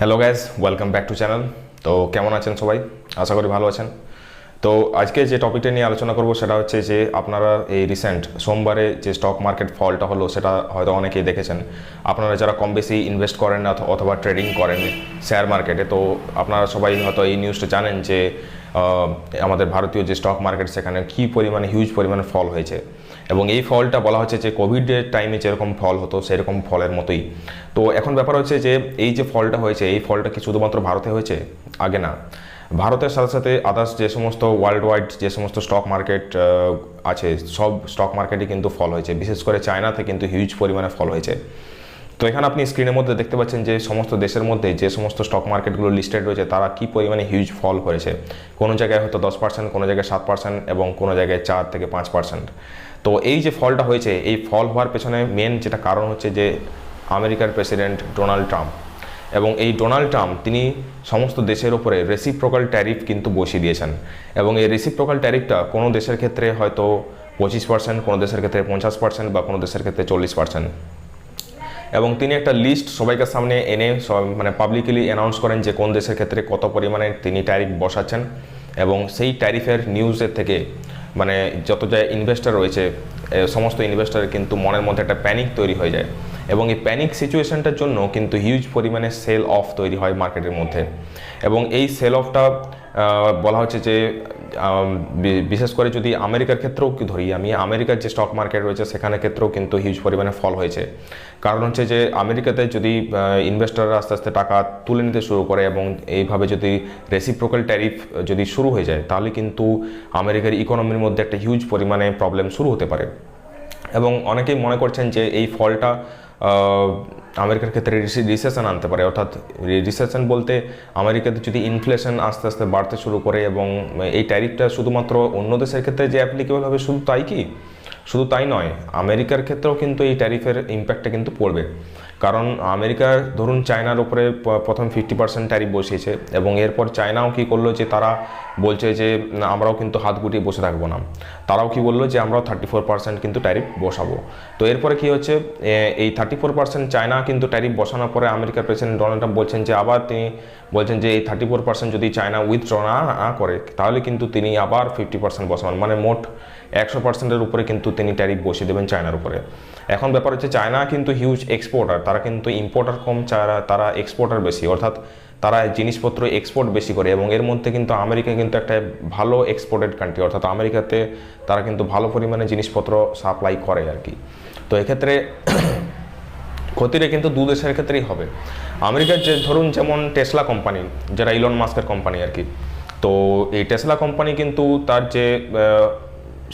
Hello guys welcome back to channel তো কেমন আছেন সবাই? আশা করি ভালো আছেন। তো আজকে যে টপিকটা নিয়ে আলোচনা করব সেটা হচ্ছে যে আপনারা এই রিসেন্ট সোমবারে যে স্টক মার্কেট ফলটা হলো সেটা হয়তো অনেকেই দেখেছেন। আপনারা যারা কম বেশি ইনভেস্ট করেন অথ- অথবা ট্রেডিং করেন শেয়ার মার্কেটে তো আপনারা সবাই হয়তো এই নিউজটা জানেন যে আমাদের ভারতীয় যে স্টক মার্কেট সেখানে কী পরিমাণে হিউজ পরিমাণে ফল হয়েছে। এবং এই ফলটা বলা হচ্ছে যে কোভিডের টাইমে যেরকম ফল হতো, সেরকম ফলের মতোই। তো এখন ব্যাপার হচ্ছে যে এই যে ফলটা হয়েছে, এই ফলটা কি শুধুমাত্র ভারতে হয়েছে? আগে না। ভারতের সাথে সাথে আদার্স যে সমস্ত ওয়ার্ল্ড ওয়াইড যে সমস্ত স্টক মার্কেট আছে, সব স্টক মার্কেটই কিন্তু ফল হয়েছে। বিশেষ করে চায়নাতে কিন্তু হিউজ পরিমাণে ফল হয়েছে। তো এখানে আপনি স্ক্রিনের মধ্যে দেখতে পাচ্ছেন যে সমস্ত দেশের মধ্যে যে সমস্ত স্টক মার্কেটগুলো লিস্টেড রয়েছে, তারা কি পরিমাণে হিউজ ফল করেছে? কোনো জায়গায় হয়তো দশ পার্সেন্ট কোনো জায়গায় সাত পার্সেন্ট এবং কোনো জায়গায় চার থেকে পাঁচ পার্সেন্ট তো এই যে ফলটা হয়েছে, এই ফল হওয়ার পেছনে মেন যেটা কারণ হচ্ছে যে আমেরিকার প্রেসিডেন্ট ডোনাল্ড ট্রাম্প এবং এই ডোনাল্ড ট্রাম্প তিনি সমস্ত দেশের ওপরে রেসিপ্রোকাল ট্যারিফ কিন্তু বসিয়ে দিয়েছেন এবং এই রেসিপ্রোকাল ট্যারিফটা কোনো দেশের ক্ষেত্রে হয়তো পঁচিশ পার্সেন্ট কোনো দেশের ক্ষেত্রে পঞ্চাশ পার্সেন্ট বা কোনো দেশের ক্ষেত্রে চল্লিশ পার্সেন্ট এবং তিনি একটা লিস্ট সবাইকে সামনে এনে মানে পাবলিকলি অ্যানাউন্স করেন যে কোন দেশের ক্ষেত্রে কত পরিমাণে তিনি ট্যারিফ বসাচ্ছেন এবং সেই ট্যারিফের নিউজের থেকে মানে যত যা ইনভেস্টার রয়েছে সমস্ত ইনভেস্টারের কিন্তু মনের মধ্যে একটা প্যানিক তৈরি হয়ে যায়। এবং এই প্যানিক সিচুয়েশনটার জন্য কিন্তু হিউজ পরিমাণে সেল অফ তৈরি হয় মার্কেটের মধ্যে। এবং এই সেল অফটা বলা হচ্ছে যে বিশেষ করে যদি আমেরিকার ক্ষেত্রেও কি ধরি, আমি আমেরিকার যে স্টক মার্কেট রয়েছে, সেখানে ক্ষেত্রেও কিন্তু হিউজ পরিমাণে ফল হয়েছে। কারণ হচ্ছে যে, আমেরিকাতে যদি ইনভেস্টররা আস্তে আস্তে টাকা তুলে নিতে শুরু করে এবং এইভাবে যদি রেসিপ্রোকাল ট্যারিফ যদি শুরু হয়ে যায়, তাহলে কিন্তু আমেরিকার ইকোনমির মধ্যে একটা হিউজ পরিমাণে প্রবলেম শুরু হতে পারে। এবং অনেকেই মনে করছেন যে, এই ফলটা আমেরিকার ক্ষেত্রে রিসেশন আনতে পারে। অর্থাৎ রিসেশন বলতে আমেরিকাতে যদি ইনফ্লেশন আস্তে আস্তে বাড়তে শুরু করে এবং এই ট্যারিফটা শুধুমাত্র অন্য দেশের ক্ষেত্রে যে অ্যাপ্লিকেবল হবে শুধু তাই কি? শুধু তাই নয়, আমেরিকার ক্ষেত্রেও কিন্তু এই ট্যারিফের ইম্প্যাক্টটা কিন্তু পড়বে। কারণ আমেরিকার, ধরুন চায়নার উপরে প্রথম ফিফটি পার্সেন্ট ট্যারিফ বসিয়েছে এবং এরপর চায়নাও কি করল যে তারা বলছে যে আমরাও কিন্তু হাত গুটিয়ে বসে থাকব না। তারাও কি বলল যে, আমরাও থার্টি ফোর পার্সেন্ট কিন্তু ট্যারিফ বসাবো। তো এরপরে কি হচ্ছে? এই থার্টি ফোর পার্সেন্ট চায়না কিন্তু ট্যারিফ বসানোর পরে আমেরিকার প্রেসিডেন্ট ডোনাল্ড ট্রাম্প বলছেন যে, আবার তিনি বলছেন যে, এই থার্টি ফোর পার্সেন্ট যদি চায়না উইথড্র না করে, তাহলে কিন্তু তিনি আবার ফিফটি পার্সেন্ট বসাবেন। মানে মোট একশো পার্সেন্টের উপরে কিন্তু তিনি ট্যারিফ বসিয়ে দেবেন চায়নার উপরে। এখন ব্যাপার হচ্ছে চায়না কিন্তু হিউজ এক্সপোর্টার তারা কিন্তু ইম্পোর্টার কম চায়না তারা এক্সপোর্টার বেশি। অর্থাৎ তারা জিনিসপত্র এক্সপোর্ট বেশি করে এবং এর মধ্যে কিন্তু আমেরিকা কিন্তু একটা ভালো এক্সপোর্টেড কান্ট্রি অর্থাৎ আমেরিকাতে তারা কিন্তু ভালো পরিমাণে জিনিসপত্র সাপ্লাই করে আর কি। তো এক্ষেত্রে ক্ষতিটা কিন্তু দু দেশের ক্ষেত্রেই হবে। আমেরিকার যে, ধরুন যেমন টেসলা কোম্পানি যেটা ইলন মাস্কের কোম্পানি আর কি। তো এই টেসলা কোম্পানি কিন্তু তার যে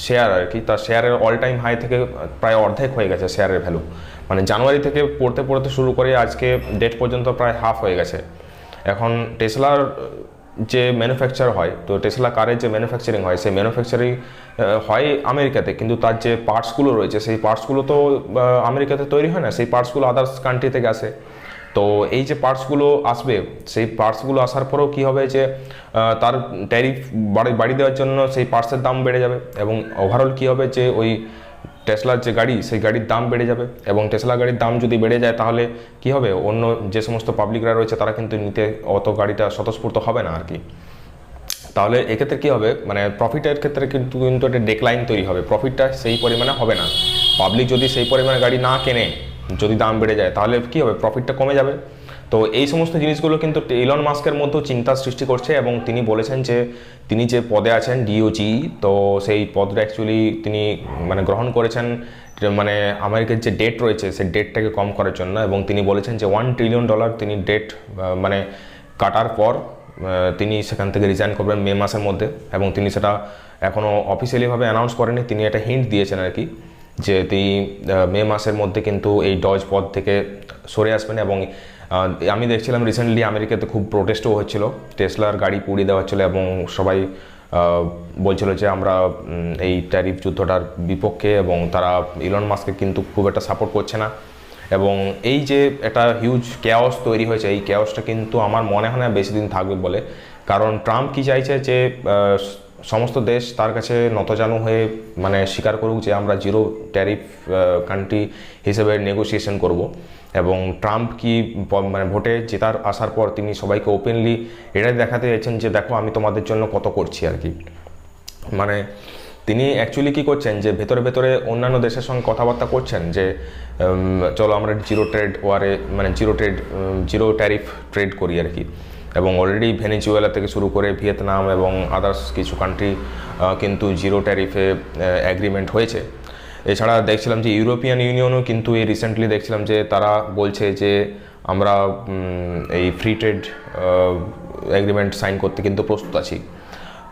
শেয়ার আর কি। তার শেয়ারের অল টাইম হাই থেকে প্রায় অর্ধেক হয়ে গেছে শেয়ারের ভ্যালু মানে জানুয়ারি থেকে পড়তে পড়তে শুরু করে আজকে ডেট পর্যন্ত প্রায় হাফ হয়ে গেছে। এখন টেসলার যে ম্যানুফ্যাকচার হয়, তো টেসলা কারের যে ম্যানুফ্যাকচারিং হয়, সেই ম্যানুফ্যাকচারিং হয় আমেরিকাতে। কিন্তু তার যে পার্টসগুলো রয়েছে, সেই পার্টসগুলো তো আমেরিকাতে তৈরি হয় না। সেই পার্টসগুলো আদার্স কান্ট্রি থেকে আসে তো এই যে পার্টসগুলো আসবে, সেই পার্টসগুলো আসার পরেও কী হবে যে তার ট্যারিফ বাড়ি দেওয়ার জন্য সেই পার্টসের দাম বেড়ে যাবে এবং ওভারঅল কী হবে যে ওই টেসলার যে গাড়ি, সেই গাড়ির দাম বেড়ে যাবে এবং টেসলা গাড়ির দাম যদি বেড়ে যায় তাহলে কি হবে? অন্য যে সমস্ত পাবলিকরা রয়েছে তারা কিন্তু নিতে অত গাড়িটা স্বতঃস্ফূর্ত হবে না আর কি তাহলে এক্ষেত্রে কী হবে? মানে প্রফিটের ক্ষেত্রে কিন্তু কিন্তু একটা ডেকলাইন তৈরি হবে। প্রফিটটা সেই পরিমাণে হবে না। পাবলিক যদি সেই পরিমাণে গাড়ি না কেনে যদি দাম বেড়ে যায়, তাহলে কী হবে? প্রফিটটা কমে যাবে। তো এই সমস্ত জিনিসগুলো কিন্তু ইলন মাস্কের মধ্যেও চিন্তা সৃষ্টি করছে এবং তিনি বলেছেন যে, তিনি যে পদে আছেন ডিওজি তো সেই পদটা অ্যাকচুয়ালি তিনি মানে গ্রহণ করেছেন মানে আমেরিকার যে ডেট রয়েছে, সেই ডেটটাকে কম করার জন্য এবং তিনি বলেছেন যে ওয়ান ট্রিলিয়ন ডলার তিনি ডেট মানে কাটার পর তিনি সেখান থেকে রিজাইন করবেন মে মাসের মধ্যে এবং তিনি সেটা এখনও অফিসিয়ালিভাবে অ্যানাউন্স করেনি তিনি একটা হিন্ট দিয়েছেন আর কি। যে তিনি মে মাসের মধ্যে কিন্তু এই ডজ পদ থেকে সরে আসবেন এবং আমি দেখছিলাম রিসেন্টলি আমেরিকাতে খুব প্রোটেস্টও হচ্ছিল। টেসলার গাড়ি পুড়িয়ে দেওয়া হচ্ছিল এবং সবাই বলছিল যে আমরা এই ট্যারিফ যুদ্ধটার বিপক্ষে এবং তারা ইলন মাস্ককে কিন্তু খুব একটা সাপোর্ট করছে না। এবং এই যে একটা হিউজ ক্যাওস তৈরি হয়েছে, এই ক্যাওসটা কিন্তু আমার মনে হয় না বেশি দিন থাকবে বলে। কারণ ট্রাম্প কি চাইছে যে সমস্ত দেশ তার কাছে নতজানু হয়ে মানে স্বীকার করুক যে আমরা জিরো ট্যারিফ কান্ট্রি হিসেবে নেগোসিয়েশন করব। এবং ট্রাম্প কি মানে ভোটে জেতার আসার পর তিনি সবাইকে ওপেনলি এটাই দেখাতে চাইছেন যে দেখো আমি তোমাদের জন্য কত করছি আর কি। মানে তিনি অ্যাকচুয়ালি কি করছেন যে ভেতরে ভেতরে অন্যান্য দেশের সঙ্গে কথাবার্তা করছেন যে চলো আমরা জিরো ট্রেড ওয়ারে মানে zero trade zero tariff trade করি আর কি। এবং অলরেডি ভেনেজুয়েলা থেকে শুরু করে ভিয়েতনাম এবং আদার্স কিছু কান্ট্রি কিন্তু জিরো ট্যারিফে অ্যাগ্রিমেন্ট হয়েছে। এছাড়া দেখছিলাম যে ইউরোপিয়ান ইউনিয়নও কিন্তু এই রিসেন্টলি দেখছিলাম যে তারা বলছে যে আমরা এই ফ্রি ট্রেড এগ্রিমেন্ট সাইন করতে কিন্তু প্রস্তুত আছি।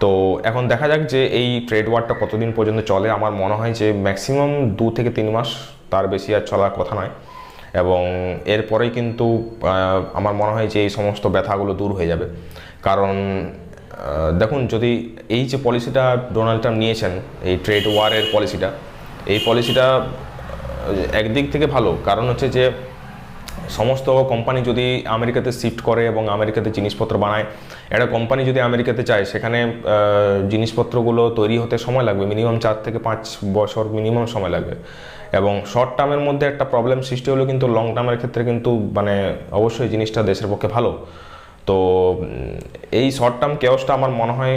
তো এখন দেখা যাক যে এই ট্রেড ওয়ারটা কতদিন পর্যন্ত চলে। আমার মনে হয় যে ম্যাক্সিমাম দু থেকে তিন মাস তার বেশি আর চলার কথা নয়। এবং এরপরেই কিন্তু আমার মনে হয় যে এই সমস্ত ব্যথাগুলো দূর হয়ে যাবে। কারণ দেখুন, যদি এই যে পলিসিটা ডোনাল্ড ট্রাম্প নিয়েছেন, এই ট্রেড ওয়ারের পলিসিটা, এই পলিসিটা একদিক থেকে ভালো। কারণ হচ্ছে যে, সমস্ত কোম্পানি যদি আমেরিকাতে শিফট করে এবং আমেরিকাতে জিনিসপত্র বানায়, একটা কোম্পানি যদি আমেরিকাতে চায়, সেখানে জিনিসপত্রগুলো তৈরি হতে সময় লাগবে। মিনিমাম চার থেকে পাঁচ বছর মিনিমাম সময় লাগবে। এবং শর্ট টার্মের মধ্যে একটা প্রবলেম সৃষ্টি হলেও কিন্তু লং টার্মের ক্ষেত্রে কিন্তু মানে অবশ্যই জিনিসটা দেশের পক্ষে ভালো। তো এই শর্ট টার্ম কেওসটা আমার মনে হয়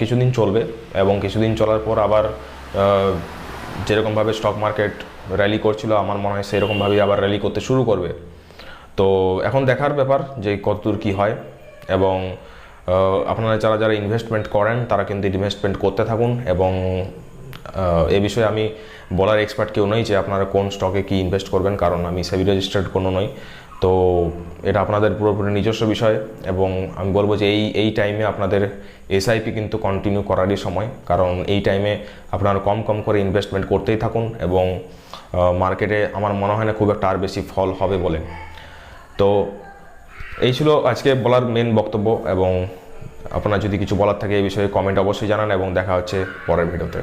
কিছুদিন চলবে এবং কিছুদিন চলার পর আবার যেরকমভাবে স্টক মার্কেট র্যালি করছিল, আমার মনে হয় সেরকমভাবেই আবার র্যালি করতে শুরু করবে। তো, এখন দেখার ব্যাপার যে কতদূর কী হয় এবং আপনারা যারা যারা ইনভেস্টমেন্ট করেন, তারা কিন্তু ইনভেস্টমেন্ট করতে থাকুন এবং এ বিষয়ে আমি বলার এক্সপার্ট কেউ নই যে আপনারা কোন স্টকে কি ইনভেস্ট করবেন, কারণ আমি সেবি রেজিস্টার্ড কোনো নই। তো এটা আপনাদের পুরোপুরি নিজস্ব বিষয় এবং আমি বলব যে এই এই টাইমে আপনাদের এসআইপি কিন্তু কন্টিনিউ করারই সময়। কারণ এই টাইমে আপনারা কম কম করে ইনভেস্টমেন্ট করতেই থাকুন এবং মার্কেটে আমার মনে হয় না খুব একটা আর বেশি ফল হবে বলে। তো এই ছিল আজকে বলার মেন বক্তব্য এবং আপনার যদি কিছু বলার থাকে এই বিষয়ে কমেন্ট অবশ্যই জানান এবং দেখা হচ্ছে পরের ভিডিওতে